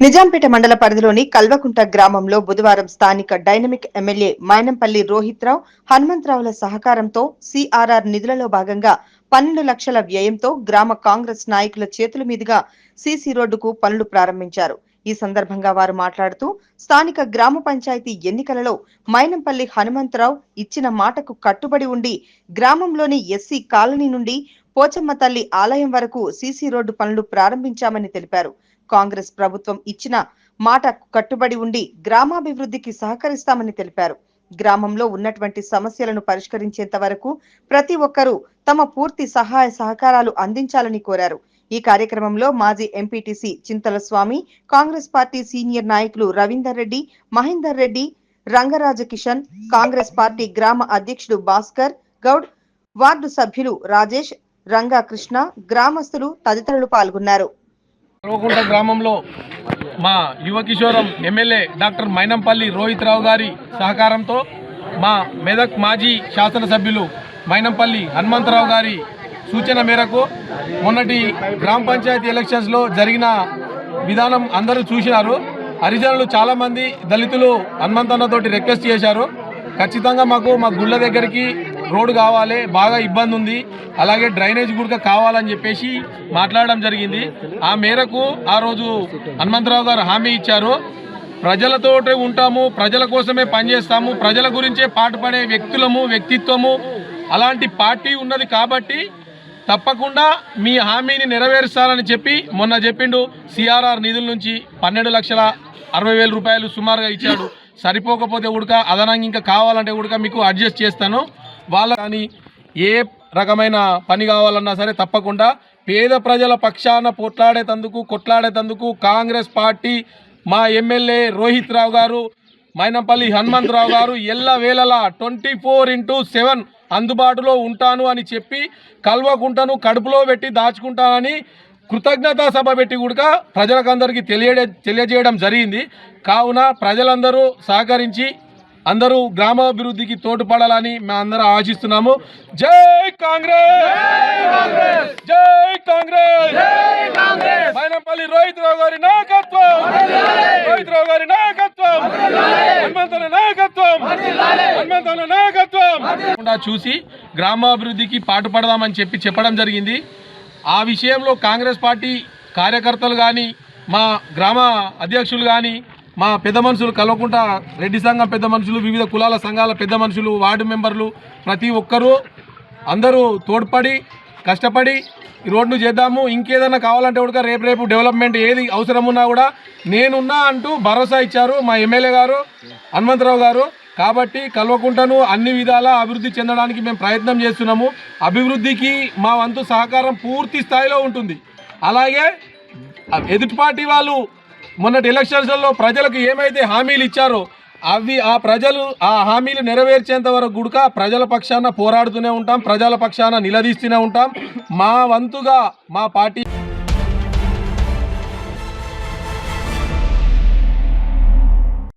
నిజాంపేట మండల పరిధిలోని కల్వకుంట గ్రామంలో బుధవారం స్థానిక డైనమిక్ ఎమ్మెల్యే మైనంపల్లి రోహిత్రావు హనుమంతరావుల సహకారంతో సిఆర్ఆర్ నిధులలో భాగంగా పన్నెండు లక్షల వ్యయంతో గ్రామ కాంగ్రెస్ నాయకుల చేతుల మీదుగా సీసీ రోడ్డుకు పనులు ప్రారంభించారు. ఈ సందర్భంగా వారు మాట్లాడుతూ స్థానిక గ్రామ పంచాయతీ ఎన్నికలలో మైనంపల్లి హనుమంతరావు ఇచ్చిన మాటకు కట్టుబడి ఉండి గ్రామంలోని ఎస్సీ కాలనీ నుండి పోచమ్మ తల్లి ఆలయం వరకు సీసీ రోడ్డు పనులు ప్రారంభించామని తెలిపారు. కాంగ్రెస్ ప్రభుత్వం ఇచ్చిన మాట కట్టుబడి ఉండి గ్రామాభివృద్ధికి సహకరిస్తామని తెలిపారు. గ్రామంలో ఉన్నటువంటి సమస్యలను పరిష్కరించేంత వరకు ప్రతి ఒక్కరూ తమ పూర్తి సహాయ సహకారాలు అందించాలని కోరారు. ఈ కార్యక్రమంలో మాజీ MPTC Chintala Swamy Congress party senior నాయకులు రవీందర్ రెడ్డి మహేందర్ రెడ్డి రంగరాజ కిషన్ కాంగ్రెస్ పార్టీ గ్రామ అధ్యక్షుడు భాస్కర్ గౌడ్ వార్డు సభ్యులు రాజేష్ రంగాకృష్ణ గ్రామస్తులు తదితరులు పాల్గొన్నారు. గ్రామంలో మా యువ కిషోరం ఎమ్మెల్యే డాక్టర్ మైనంపల్లి రోహిత్ రావు గారి సహకారంతో మా మెదక్ మాజీ శాసనసభ్యులు మైనంపల్లి హనుమంతరావు గారి సూచన మేరకు మొన్నటి గ్రామ పంచాయతీ ఎలక్షన్స్లో జరిగిన విధానం అందరూ చూసినారు. హరిజనులు చాలామంది దళితులు హనుమంతన్నతోటి రిక్వెస్ట్ చేశారు. ఖచ్చితంగా మాకు మా గుళ్ళ దగ్గరికి రోడ్డు కావాలి బాగా ఇబ్బంది ఉంది. అలాగే డ్రైనేజ్ కూడా కావాలని చెప్పేసి మాట్లాడడం జరిగింది. ఆ మేరకు ఆ రోజు హనుమంతరావు గారు హామీ ఇచ్చారు. ప్రజలతోటే ఉంటాము ప్రజల కోసమే పనిచేస్తాము ప్రజల గురించే పాటుపడే వ్యక్తులము వ్యక్తిత్వము అలాంటి పార్టీ ఉన్నది కాబట్టి తప్పకుండా మీ హామీని నెరవేరుస్తారని చెప్పి మొన్న చెప్పిండు. సిఆర్ఆర్ నిధుల నుంచి పన్నెండు లక్షల అరవై వేల రూపాయలు సుమారుగా ఇచ్చాడు. సరిపోకపోతే ఉడక అదనంగా ఇంకా కావాలంటే ఉడక మీకు అడ్జస్ట్ చేస్తాను. వాళ్ళ కానీ ఏ రకమైన పని కావాలన్నా సరే తప్పకుండా పేద ప్రజల పక్షాన పోట్లాడేటందుకు కొట్లాడేటందుకు కాంగ్రెస్ పార్టీ మా ఎమ్మెల్యే రోహిత్ రావు గారు మైనంపల్లి హనుమంతరావు గారు ఎల్ల వేళలా ట్వంటీ ఫోర్ ఇంటూ సెవెన్ అందుబాటులో ఉంటాను అని చెప్పి కల్వకుంటను కడుపులో పెట్టి దాచుకుంటానని కృతజ్ఞతా సభ పెట్టి కూడా ప్రజలకందరికీ తెలియ తెలియజేయడం జరిగింది. కావున ప్రజలందరూ సహకరించి అందరూ గ్రామాభివృద్ధికి తోడ్పడాలని మేము అందరం ఆశిస్తున్నాము. జై కాంగ్రెస్! జై కాంగ్రెస్! మైనంపల్లి రోహిత్ రావు గారి నాయకత్వం! రోహిత్ రావు గారి నాయకత్వం! హనుమంతన నాయకత్వం! హనుమంతన నాయకత్వం! చూసి గ్రామాభివృద్ధికి పాటుపడదామని చెప్పి చెప్పడం జరిగింది. ఆ విషయంలో కాంగ్రెస్ పార్టీ కార్యకర్తలు కానీ మా గ్రామ అధ్యక్షులు కానీ మా పెద్ద మనుషులు కలవకుండా రెడ్డి సంఘం పెద్ద మనుషులు వివిధ కులాల సంఘాల పెద్ద మనుషులు వార్డు మెంబర్లు ప్రతి ఒక్కరూ అందరూ తోడ్పడి కష్టపడి ఈ రోడ్ను చేద్దాము. ఇంకేదైనా కావాలంటే కూడా రేపు రేపు డెవలప్మెంట్ ఏది అవసరం ఉన్నా కూడా నేనున్నా అంటూ భరోసా ఇచ్చారు మా ఎమ్మెల్యే గారు హనుమంతరావు గారు. కాబట్టి కల్వకుంటను అన్ని విధాల అభివృద్ధి చెందడానికి మేము ప్రయత్నం చేస్తున్నాము. అభివృద్ధికి మా వంతు సహకారం పూర్తి స్థాయిలో ఉంటుంది. అలాగే ఎదుటి పార్టీ వాళ్ళు మొన్నటి ఎలక్షన్స్లో ప్రజలకు ఏమైతే హామీలు ఇచ్చారో అవి ఆ ప్రజలు ఆ హామీలు నెరవేర్చేంత వరకు గుడక ప్రజల పక్షాన పోరాడుతూనే ఉంటాం ప్రజల పక్షాన నిలదీస్తూనే ఉంటాం. మా వంతుగా మా పార్టీ